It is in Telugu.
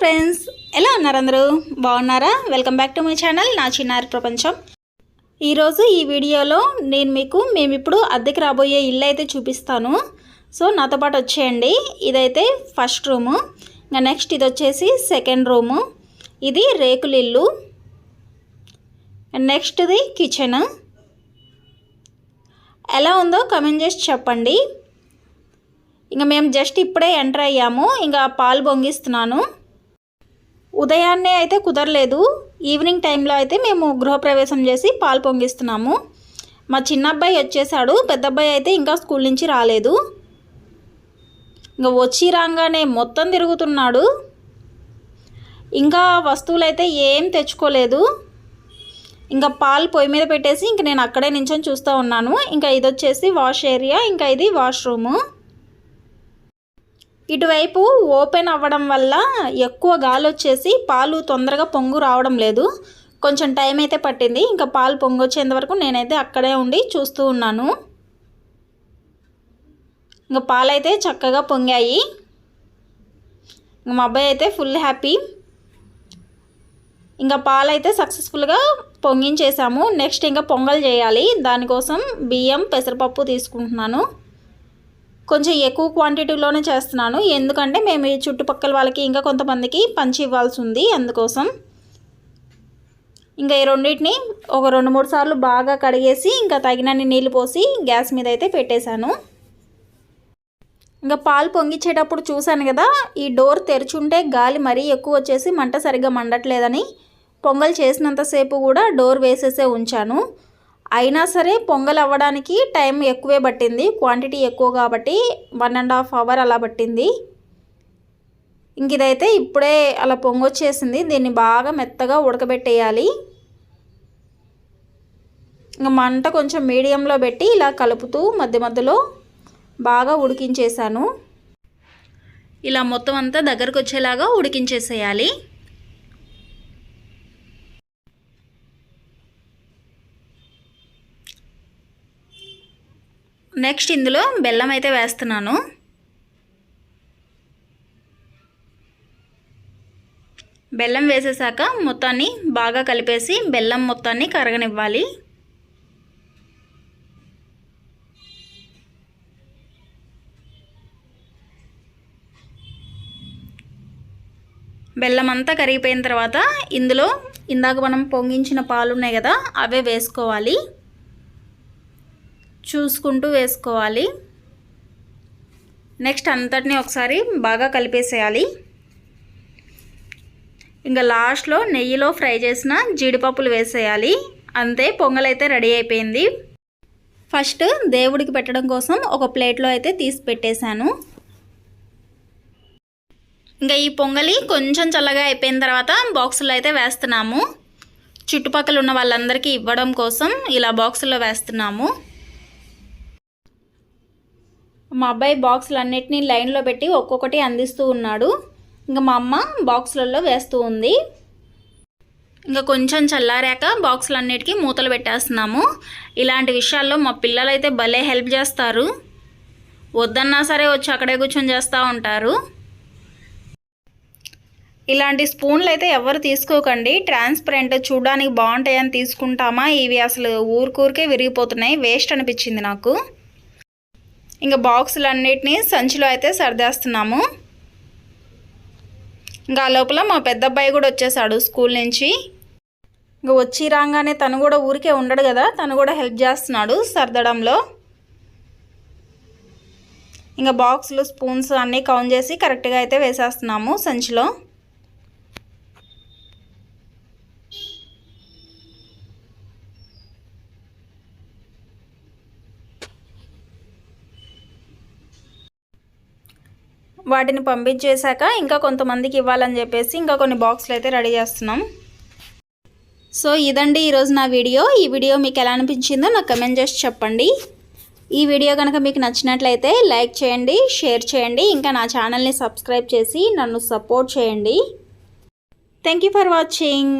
ఫ్రెండ్స్ ఎలా ఉన్నారు అందరూ? బాగున్నారా? Welcome back to my channel నా చిన్నారి ప్రపంచం. ఈరోజు ఈ వీడియోలో నేను మీకు మేము ఇప్పుడు అద్దెకి రాబోయే ఇల్లు అయితే చూపిస్తాను. సో నాతో పాటు వచ్చేయండి. ఇదైతే ఫస్ట్ రూము. ఇంకా నెక్స్ట్ ఇది వచ్చేసి సెకండ్ రూము. ఇది రేకుల ఇల్లు. నెక్స్ట్ది కిచెన్. ఎలా ఉందో కమెంట్ చేసి చెప్పండి. ఇంకా మేము జస్ట్ ఇప్పుడే ఎంటర్ అయ్యాము. ఇంకా పాలు పొంగిస్తున్నాను. ఉదయాన్నే అయితే కుదరలేదు. ఈవినింగ్ టైంలో అయితే మేము గృహప్రవేశం చేసి పాలు పొంగిస్తున్నాము. మా చిన్న అబ్బాయి వచ్చేసాడు పెద్ద అబ్బాయి అయితే ఇంకా స్కూల్ నుంచి రాలేదు. ఇంకా వచ్చి రాగానే మొత్తం తిరుగుతున్నాడు. ఇంకా వస్తువులు అయితే ఏం తెచ్చుకోలేదు. ఇంకా పాలు పొయ్యి మీద పెట్టేసి ఇంక నేను అక్కడే నించొని చూస్తూ ఉన్నాను. ఇంకా ఇది వచ్చేసి వాష్ ఏరియా. ఇంకా ఇది వాష్రూము. ఇటువైపు ఓపెన్ అవ్వడం వల్ల ఎక్కువ గాలి వచ్చేసి పాలు తొందరగా పొంగు రావడం లేదు. కొంచెం టైం అయితే పట్టింది. ఇంకా పాలు పొంగు వచ్చేంత వరకు నేనైతే అక్కడే ఉండి చూస్తూ ఉన్నాను. ఇంకా పాలైతే చక్కగా పొంగాయి. ఇంకా మా అబ్బాయి అయితే ఫుల్ హ్యాపీ. ఇంకా పాలైతే సక్సెస్ఫుల్గా పొంగించేసాము. నెక్స్ట్ ఇంకా పొంగల్ చేయాలి. దానికోసం బియ్యం పెసరపప్పు తీసుకుంటున్నాను. కొంచెం ఎక్కువ క్వాంటిటీలోనే చేస్తున్నాను. ఎందుకంటే మేము ఈ చుట్టుపక్కల వాళ్ళకి ఇంకా కొంతమందికి పంచి ఇవ్వాల్సి ఉంది అందుకోసం. ఇంకా ఈ రెండింటిని ఒక రెండు మూడు సార్లు బాగా కడిగేసి ఇంకా తగినన్ని నీళ్ళు పోసి గ్యాస్ మీద అయితే పెట్టేశాను. ఇంకా పాలు పొంగిచ్చేటప్పుడు చూశాను కదా ఈ డోర్ తెరుచుంటే గాలి మరీ ఎక్కువ వచ్చేసి మంట సరిగ్గా మండట్లేదని పొంగల్ చేసినంతసేపు కూడా డోర్ వేసేసే ఉంచాను. అయినా సరే పొంగల్ అవ్వడానికి టైం ఎక్కువే పట్టింది. క్వాంటిటీ ఎక్కువ కాబట్టి వన్ అండ్ హాఫ్ అవర్ అలా పట్టింది. ఇంక ఇదైతే ఇప్పుడే అలా పొంగొచ్చేసింది. దీన్ని బాగా మెత్తగా ఉడకబెట్టేయాలి. ఇంకా మంట కొంచెం మీడియంలో పెట్టి ఇలా కలుపుతూ మధ్య మధ్యలో బాగా ఉడికించేసాను ఇలా మొత్తం అంతా దగ్గరకు వచ్చేలాగా ఉడికించేసేయాలి. నెక్స్ట్ ఇందులో బెల్లం అయితే వేస్తున్నాను. బెల్లం వేసేసాక మొత్తాన్ని బాగా కలిపేసి బెల్లం మొత్తాన్ని కరగనివ్వాలి. బెల్లం అంతా కరిగిపోయిన తర్వాత ఇందులో ఇందాక మనం పొంగించిన పాలు ఉన్నాయి కదా అవే వేసుకోవాలి. చూసుకుంటూ వేసుకోవాలి. నెక్స్ట్ అంతటిని ఒకసారి బాగా కలిపేసేయాలి. ఇంకా లాస్ట్లో నెయ్యిలో ఫ్రై చేసిన జీడిపప్పులు వేసేయాలి. అంతే పొంగల్ అయితే రెడీ అయిపోయింది. ఫస్ట్ దేవుడికి పెట్టడం కోసం ఒక ప్లేట్లో అయితే తీసి పెట్టేశాను. ఇంకా ఈ పొంగలి కొంచెం చల్లగా అయిపోయిన తర్వాత బాక్సులో అయితే వేస్తున్నాము. చుట్టుపక్కల ఉన్న వాళ్ళందరికీ ఇవ్వడం కోసం ఇలా బాక్సులో వేస్తున్నాము. మా అబ్బాయి బాక్సులు అన్నిటినీ లైన్లో పెట్టి ఒక్కొక్కటి అందిస్తూ ఉన్నాడు. ఇంకా మా అమ్మ బాక్సులలో వేస్తూ ఉంది. ఇంకా కొంచెం చల్లారాక బాక్సులు అన్నిటికీ మూతలు పెట్టేస్తున్నాము. ఇలాంటి విషయాల్లో మా పిల్లలు అయితే భలే హెల్ప్ చేస్తారు. వద్దన్నా సరే వచ్చి అక్కడే కూర్చొని చేస్తూ ఉంటారు. ఇలాంటి స్పూన్లు అయితే ఎవరు తీసుకోకండి. ట్రాన్స్పరెంట్ చూడడానికి బాగుంటాయని తీసుకుంటామా? ఇవి అసలు ఊరికూరికే విరిగిపోతున్నాయి. వేస్ట్ అనిపించింది నాకు. ఇంకా బాక్సులు అన్నిటినీ సంచిలో అయితే సర్దేస్తున్నాము. ఇంకా లోపల మా పెద్ద అబ్బాయి కూడా వచ్చేసాడు స్కూల్ నుంచి. ఇంకా వచ్చి రాగానే తను కూడా ఊరికే ఉండడు కదా తను కూడా హెల్ప్ చేస్తున్నాడు సర్దడంలో. ఇంకా బాక్సులు స్పూన్స్ అన్నీ కౌంట్ చేసి కరెక్ట్గా అయితే వేసేస్తున్నాము సంచిలో. వాటిని పంపించేశాక ఇంకా కొంతమందికి ఇవ్వాలని చెప్పేసి ఇంకా కొన్ని బాక్స్లు అయితే రెడీ చేస్తున్నాం. సో ఇదండి ఈరోజు నా వీడియో. ఈ వీడియో మీకు ఎలా అనిపించిందో నాకు కమెంట్ చేసి చెప్పండి. ఈ వీడియో కనుక మీకు నచ్చినట్లయితే లైక్ చేయండి షేర్ చేయండి ఇంకా నా ఛానల్ని సబ్స్క్రైబ్ చేసి నన్ను సపోర్ట్ చేయండి. Thank for watching.